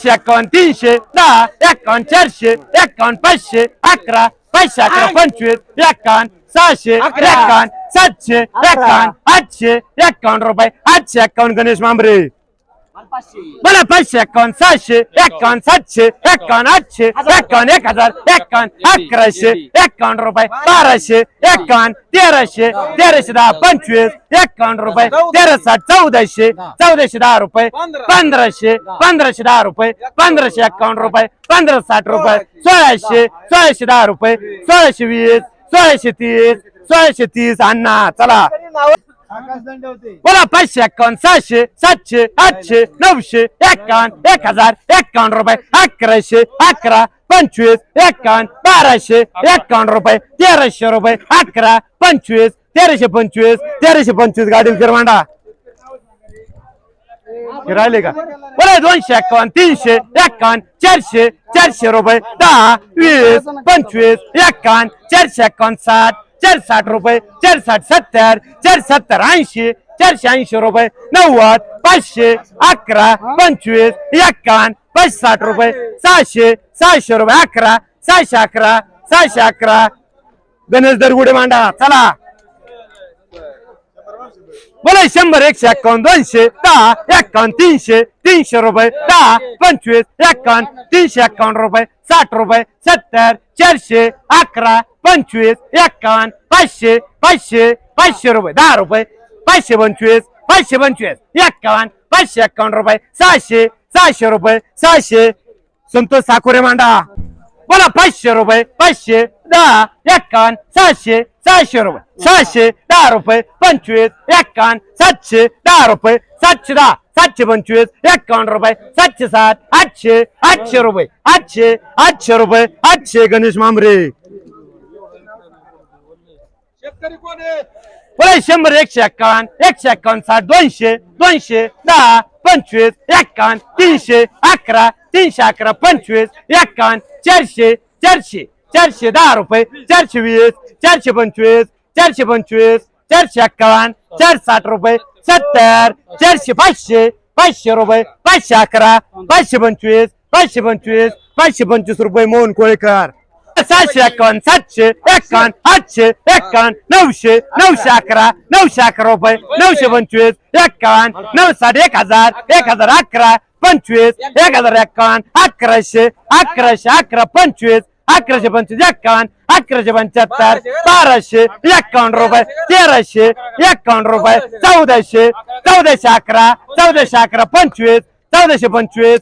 तीनशे एकावन्न तीनशे दहा एकावन्न चारशे एकावन्न पाचशे अकरा पाचशे अकरा पंचवीस एकावन्न सहाशे. एकावन्न सातशे. एकावन्न आठशे एकावन्न रुपये आठशे एकावन्न गणेश मांबरे मला पाचशे एकावन्न सहाशे एकावन्न सातशे एकावन्न आठशे एकावन्न एक हजार एकावन्न अकराशे एकावन्न रुपये बाराशे एकावन्न तेराशे तेराशे दहा पंचवीस एकावन्न रुपये तेरा साठ चौदाशे चौदाशे दहा रुपये पंधराशे पंधराशे दहा रुपये पंधराशे एकावन्न रुपये पंधरा साठ रुपये सोळाशे सोळाशे दहा रुपये सोळाशे वीस सोळाशे तीस सोळाशे तीस अण्णा चला. बोला पाचशे एकावन्न सहाशे सातशे आठशे नऊशे एकावन्न एक हजार एकावन्न रुपये अकराशे अकरा पंचवीस एकावन्न बाराशे एकावन्न रुपये तेराशे रुपये अकरा पंचवीस तेराशे पंचवीस तेराशे पंचवीस गाडी हे राहिले का? बरं दोनशे एकावन्न तीनशे एकावन्न चारशे चारशे रुपये दहा वीस पंचवीस एकावन्न चारशे एकावन्न साठ चार साठ रुपये चार साठ सत्तर चार सत्तर ऐंशी चारशे ऐंशी रुपये नव्वद पाचशे अकरा पंचवीस एक्कावन्न पाचशे साठ रुपये सहाशे सहाशे रुपये अकरा सहाशे अकरा सहाशे अकरा. गणेश दरगुडे मांडा चला. बोला शंभर एकशे एकावन्न दोनशे दहा एकावन्न तीनशे तीनशे रुपये दहा पंचवीस एकावन्न तीनशे एकावन्न रुपये साठ रुपये सत्तर चारशे अकरा पंचवीस एकावन्न पाचशे पाचशे पाचशे रुपये दहा रुपये पाचशे पंचवीस पाचशे पंचवीस एकावन्न पाचशे एकावन्न रुपये सहाशे सहाशे रुपये सहाशे. संतोष साखोरे मांडा. बोला पाचशे रुपये पाचशे दहा एकावन्न सहाशे सहाशे रुपये. सहाशे दहा रुपये पंचवीस एकावन्न सातशे दहा रुपये सातशे दहा सातशे पंचवीस एकावन्न रुपये सातशे सात आठशे आठशे रुपये आठशे आठशे रुपये आठशे गणेश मांबरे. बोला शंभर एकशे एक्कावन्न एकशे एक्कावन्न साठ दोनशे दोनशे दहा पंचवीस एक्कावन्न तीनशे अकरा तीनशे अकरा पंचवीस एक्कावन्न चारशे चारशे. चारशे दहा रुपये चारशे वीस चारशे पंचवीस चारशे पंचवीस चारशे एक्कावन्न चार साठ रुपये सत्तर चारशे पाचशे पाचशे रुपये पाचशे अकरा पाचशे पंचवीस पाचशे पंचवीस पाचशे पंचवीस रुपये मोहन कोळेकर. सातशे एकावन्न सातशे एकावन्न आठशे एकावन्न नऊशे नऊशे अकरा नऊशे अकरा रुपये नऊशे पंचवीस एकावन्न नऊ साठ एक हजार एक हजार अकरा पंचवीस एक हजार एकावन्न अकराशे अकराशे अकरा पंचवीस अकराशे पंचवीस एकावन्न अकराशे पंच्याहत्तर बाराशे एकावन्न रुपये तेराशे एकावन्न रुपये चौदाशे चौदाशे अकरा चौदाशे अकरा पंचवीस चौदाशे पंचवीस